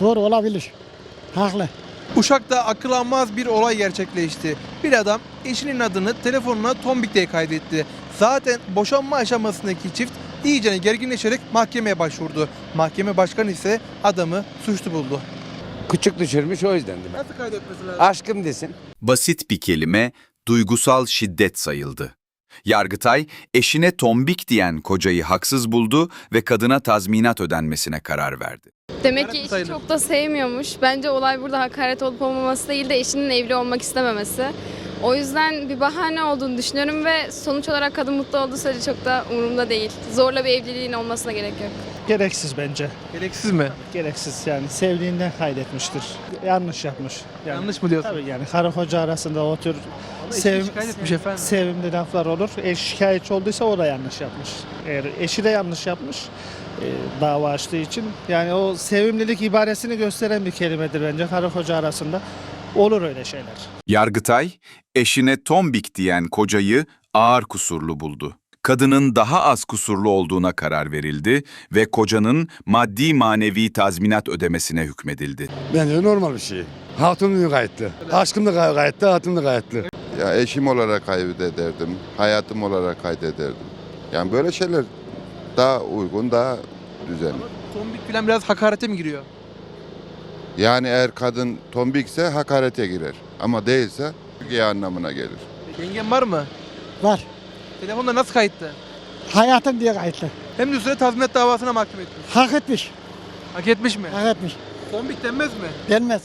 Doğru olabilir. Haklı. Uşak'ta akıl almaz bir olay gerçekleşti. Bir adam eşinin adını telefonuna Tombik diye kaydetti. Zaten boşanma aşamasındaki çift iyicene gerginleşerek mahkemeye başvurdu. Mahkeme başkanı ise adamı suçlu buldu. Küçük düşürmüş o yüzden değil mi? Nasıl kaydetmesi lazım? Aşkım desin. Basit bir kelime duygusal şiddet sayıldı. Yargıtay, eşine tombik diyen kocayı haksız buldu ve kadına tazminat ödenmesine karar verdi. Demek ki eşi çok da sevmiyormuş. Bence olay burada hakaret olup olmaması değil de eşinin evli olmak istememesi. O yüzden bir bahane olduğunu düşünüyorum ve sonuç olarak kadın mutlu olduğu sürece çok da umurumda değil. Zorla bir evliliğin olmasına gerek yok. Gereksiz bence. Gereksiz mi? Gereksiz yani sevdiğinden kaydetmiştir. Yanlış yapmış. Yani, Yanlış mı diyorsun? Tabii yani karı koca arasında o tür eşi sevim- şikayet etmiş efendim. sevimli laflar olur. Eş şikayetçi olduysa o da yanlış yapmış. Eğer eşi de yanlış yapmış e, dava açtığı için. Yani o sevimlilik ibaresini gösteren bir kelimedir bence karı koca arasında. Olur öyle şeyler. Yargıtay, eşine tombik diyen kocayı ağır kusurlu buldu. Kadının daha az kusurlu olduğuna karar verildi ve kocanın maddi manevi tazminat ödemesine hükmedildi. Bence normal bir şey. Hatun da gayetli. Aşkım da gay- gayetli, hatun da gayetli. Ya eşim olarak kaydederdim, hayatım olarak kaydederdim. Yani böyle şeyler daha uygun, daha düzenli. Tombik falan biraz hakarete mi giriyor? Yani eğer kadın tombikse hakarete girer. Ama değilse Türkiye anlamına gelir. Yengen var mı? Var. Telefonda nasıl kayıttı? Hayatım diye kayıtlı. Hem de üstüne tazminat davasına mahkum etmiş. Hak etmiş. Hak etmiş mi? Hak etmiş. Tombik denmez mi? Denmez.